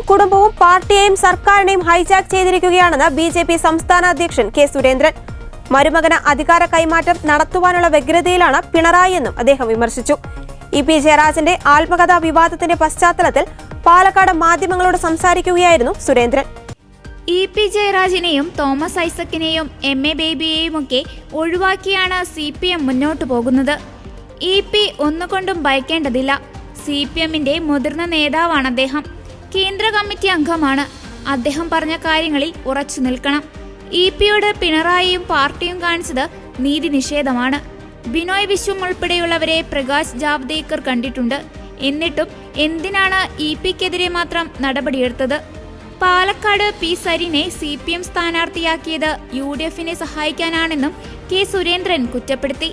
സിപിയും കുടുംബവും പാർട്ടിയെയും സർക്കാരിനെയും ഹൈജാക്ക് ചെയ്തിരിക്കുകയാണെന്ന് ബി ജെ പി സംസ്ഥാന അധ്യക്ഷൻ കെ സുരേന്ദ്രൻ. മരുമകന് അധികാര കൈമാറ്റം നടത്തുവാനുള്ള വ്യഗ്രതയിലാണ് പിണറായി എന്നും അദ്ദേഹം വിമർശിച്ചു. ഇ പി ജയരാജന്റെ ആത്മകഥാ വിവാദത്തിന്റെ പശ്ചാത്തലത്തിൽ പാലക്കാട് മാധ്യമങ്ങളോട് സംസാരിക്കുകയായിരുന്നു സുരേന്ദ്രൻ. ഇ പി ജയരാജിനെയും തോമസ് ഐസക്കിനെയും എം എ ബേബിയെയുമൊക്കെ ഒഴിവാക്കിയാണ് സി പി എം മുന്നോട്ടു പോകുന്നത്. ഇ പി ഒന്നുകൊണ്ടും ഭയക്കേണ്ടതില്ല. സി പി എമ്മിന്റെ മുതിർന്ന നേതാവാണ് അദ്ദേഹം. കേന്ദ്ര കമ്മിറ്റി അംഗമാണ്. അദ്ദേഹം പറഞ്ഞ കാര്യങ്ങളിൽ ഉറച്ചു നിൽക്കണം. ഇ പിയോട് പിണറായിയും പാർട്ടിയും കാണിച്ചത് നീതി നിഷേധമാണ്. ബിനോയ് വിശ്വം ഉൾപ്പെടെയുള്ളവരെ പ്രകാശ് ജാവ്ദേക്കർ കണ്ടിട്ടുണ്ട്. എന്നിട്ടും എന്തിനാണ് ഇ പിക്കെതിരെ മാത്രം നടപടിയെടുത്തത്? പാലക്കാട് പി സരിനെ സി പി എം സ്ഥാനാർത്ഥിയാക്കിയത് യു ഡി എഫിനെ സഹായിക്കാനാണെന്നും കെ സുരേന്ദ്രൻ കുറ്റപ്പെടുത്തി.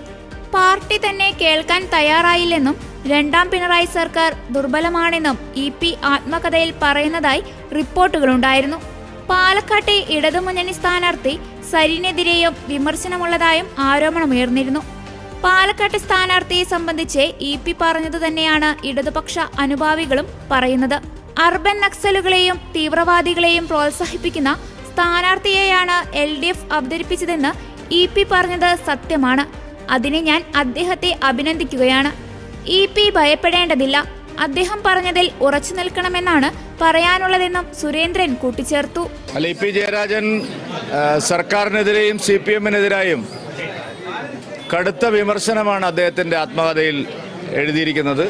പാർട്ടി തന്നെ കേൾക്കാൻ തയ്യാറായില്ലെന്നും രണ്ടാം പിണറായി സർക്കാർ ദുർബലമാണെന്നും ഇ പി ആത്മകഥയിൽ പറയുന്നതായി റിപ്പോർട്ടുകളുണ്ടായിരുന്നു. പാലക്കാട്ടെ ഇടതുമുന്നണി സ്ഥാനാർത്ഥി സരിനെതിരെയും വിമർശനമുള്ളതായും ആരോപണമുയർന്നിരുന്നു. പാലക്കാട്ട് സ്ഥാനാർത്ഥിയെ സംബന്ധിച്ച് ഇ പി പറഞ്ഞതു തന്നെയാണ് ഇടതുപക്ഷ അനുഭാവികളും പറയുന്നത്. അർബൻ നക്സലുകളെയും തീവ്രവാദികളെയും പ്രോത്സാഹിപ്പിക്കുന്ന സ്ഥാനാർത്ഥിയെയാണ് എൽ ഡി എഫ് അവതരിപ്പിച്ചതെന്ന് ഇ പി പറഞ്ഞത് സത്യമാണ്. അതിനെ ഞാൻ അദ്ദേഹത്തെ അഭിനന്ദിക്കുകയാണ്. ഇ പി ഭയപ്പെടേണ്ടതില്ല. അദ്ദേഹം പറഞ്ഞതിൽ ഉറച്ചു നിൽക്കണമെന്നാണ് പറയാനുള്ളതെന്നും സുരേന്ദ്രൻ കൂട്ടിച്ചേർത്തു. ഇ പി ജയരാജൻ സർക്കാരിനെതിരെയും സി പി എമ്മിനെതിരായും കടുത്ത വിമർശനമാണ് അദ്ദേഹത്തിന്റെ ആത്മകഥയിൽ എഴുതിയിരിക്കുന്നത്.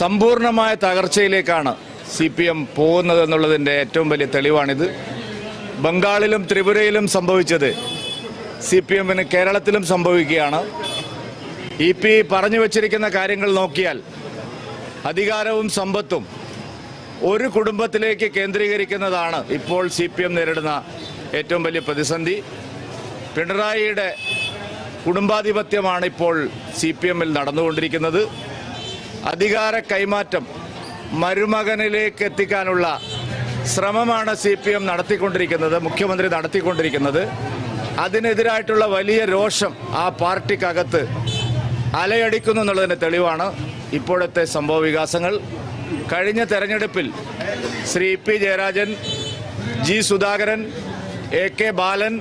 സമ്പൂർണമായ തകർച്ചയിലേക്കാണ് സി പി എം പോകുന്നത് എന്നുള്ളതിന്റെ ഏറ്റവും വലിയ തെളിവാണിത്. ബംഗാളിലും ത്രിപുരയിലും സംഭവിച്ചത് സി പി എമ്മിന് കേരളത്തിലും സംഭവിക്കുകയാണ്. ഇ പി പറഞ്ഞു വച്ചിരിക്കുന്ന കാര്യങ്ങൾ നോക്കിയാൽ അധികാരവും സമ്പത്തും ഒരു കുടുംബത്തിലേക്ക് കേന്ദ്രീകരിക്കുന്നതാണ് ഇപ്പോൾ സി പി എം നേരിടുന്ന ഏറ്റവും വലിയ പ്രതിസന്ധി. പിണറായിയുടെ കുടുംബാധിപത്യമാണ് ഇപ്പോൾ സി പി എമ്മിൽ നടന്നുകൊണ്ടിരിക്കുന്നത്. അധികാര കൈമാറ്റം മരുമകനിലേക്ക് എത്തിക്കാനുള്ള ശ്രമമാണ് സി പി എം നടത്തിക്കൊണ്ടിരിക്കുന്നത് മുഖ്യമന്ത്രി നടത്തിക്കൊണ്ടിരിക്കുന്നത്. അതിനെതിരായിട്ടുള്ള വലിയ രോഷം ആ പാർട്ടിക്കകത്ത് അലയടിക്കുന്നു എന്നുള്ളതിന് തെളിവാണ് ഇപ്പോഴത്തെ സംഭവ വികാസങ്ങൾ. കഴിഞ്ഞ തെരഞ്ഞെടുപ്പിൽ Shri P Jayarajan G Sudhakaran A K Balan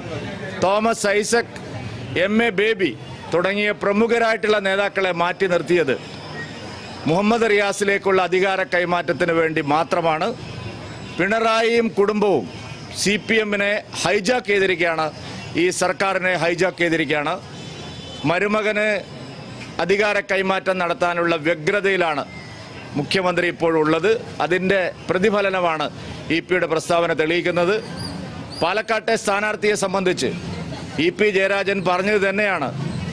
Thomas Isaac M A Baby തുടങ്ങിയ പ്രമുഖരായിട്ടുള്ള നേതാക്കളെ മാറ്റി നിർത്തിയത് മുഹമ്മദ് റിയാസിലേക്കുള്ള അധികാര കൈമാറ്റത്തിന് വേണ്ടി മാത്രമാണ്. പിണറായിയും കുടുംബവും സി പി എമ്മിനെ ഹൈജാക്ക് ചെയ്തിരിക്കുകയാണ് ഈ സർക്കാരിനെ ഹൈജാക്ക് ചെയ്തിരിക്കുകയാണ്. മരുമകന് അധികാര കൈമാറ്റം നടത്താനുള്ള വ്യഗ്രതയിലാണ് മുഖ്യമന്ത്രി ഇപ്പോഴുള്ളത് അതിന്റെ പ്രതിഫലനമാണ് ഇ പിയുടെ പ്രസ്താവന തെളിയിക്കുന്നത്. പാലക്കാട്ടെ സ്ഥാനാർത്ഥിയെ സംബന്ധിച്ച് ഇ പി ജയരാജൻ പറഞ്ഞത് തന്നെയാണ്.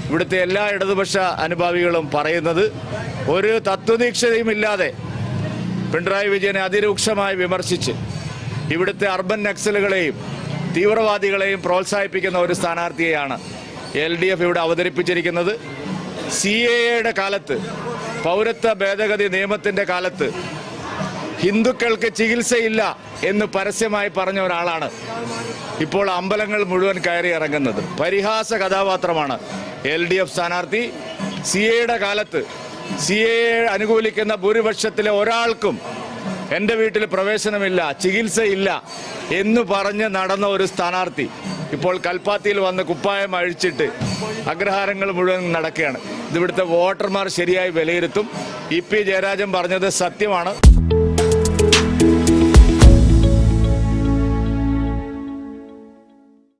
ഇവിടുത്തെ എല്ലാ ഇടതുപക്ഷ അനുഭാവികളും പറയുന്നത്. ഒരു തത്വദീക്ഷതയുമില്ലാതെ പിണറായി വിജയനെ അതിരൂക്ഷമായി വിമർശിച്ച് ഇവിടുത്തെ അർബൻ നക്സലുകളെയും തീവ്രവാദികളെയും പ്രോത്സാഹിപ്പിക്കുന്ന ഒരു സ്ഥാനാർത്ഥിയെയാണ് എൽ ഡി എഫ് ഇവിടെ അവതരിപ്പിച്ചിരിക്കുന്നത്. സി എയുടെ കാലത്ത് പൗരത്വ ഭേദഗതി നിയമത്തിന്റെ കാലത്ത് ഹിന്ദുക്കൾക്ക് ചികിത്സയില്ല എന്ന് പരസ്യമായി പറഞ്ഞ ഒരാളാണ് ഇപ്പോൾ അമ്പലങ്ങൾ മുഴുവൻ കയറി ഇറങ്ങുന്നത്. പരിഹാസ കഥാപാത്രമാണ് എൽ ഡി എഫ് സ്ഥാനാർത്ഥി. സി എയുടെ കാലത്ത് സി എ അനുകൂലിക്കുന്ന ഭൂരിപക്ഷത്തിലെ ഒരാൾക്കും എന്റെ വീട്ടിൽ പ്രവേശനമില്ല ചികിത്സയില്ല എന്ന് പറഞ്ഞ് നടന്ന ഒരു സ്ഥാനാർത്ഥി ഇപ്പോൾ കൽപ്പാത്തിയിൽ വന്ന് കുപ്പായം അഴിച്ചിട്ട് അഗ്രഹാരങ്ങൾ മുഴുവൻ നടക്കുകയാണ്. ഇത് ഇവിടുത്തെ വോട്ടർമാർ ശരിയായി വിലയിരുത്തും. ഇ പി ജയരാജൻ പറഞ്ഞത് സത്യമാണ്.